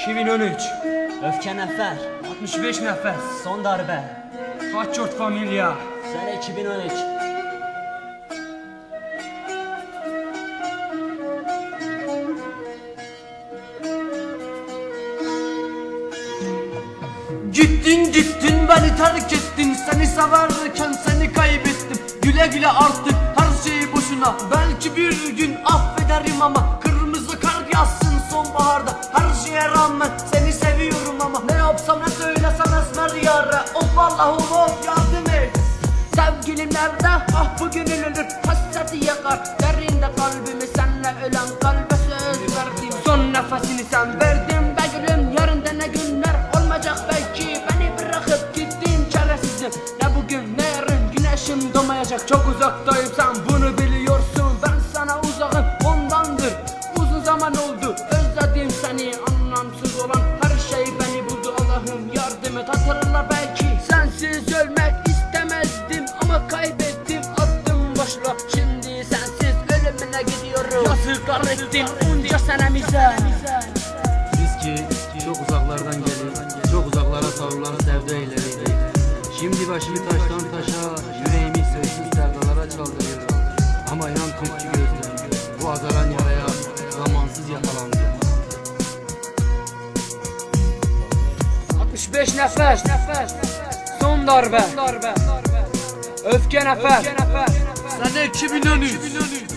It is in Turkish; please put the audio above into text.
2013 Öfke nefer 65 nefes. Son darbe. Kaçort Familya Sene 2013 Gittin gittin beni terk ettin. Seni severken seni kaybettim. Güle güle artık her şey boşuna. Belki bir gün affederim ama rağmen seni seviyorum ama Ne yapsam ne söylesem esmer yara Of Allah'ım of yardım et. Sevgilim nerede? Ah bu gönül ölür Hasreti yakar. Derinde kalbimi senle ölen kalbe söz verdim. Son nefesini sen verdin be gülüm. Ne günler olmayacak belki. Beni bırakıp gittin çaresizim. Ne bugün ne yarın güneşim doğmayacak. Çok uzaktayım sen bunu biliyorsun. Ben sana uzakım ondandır. Uzun zaman oldu özledim seni. Anlamsız olan her şey beni buldu Allah'ım. Yardım et. Hatırla belki Sensiz ölmek istemezdim ama kaybettim. Attım boşluğa Şimdi sensiz ölümüne gidiyorum. Yazıklar ettin onca senemize. Biz ki çok uzaklardan gelip çok uzaklara savrulan sevda eyleriyle. Şimdi başımı taştan taşa, yüreğimi 65 nefes. Son darbe. Öfke nefes. Sene 2013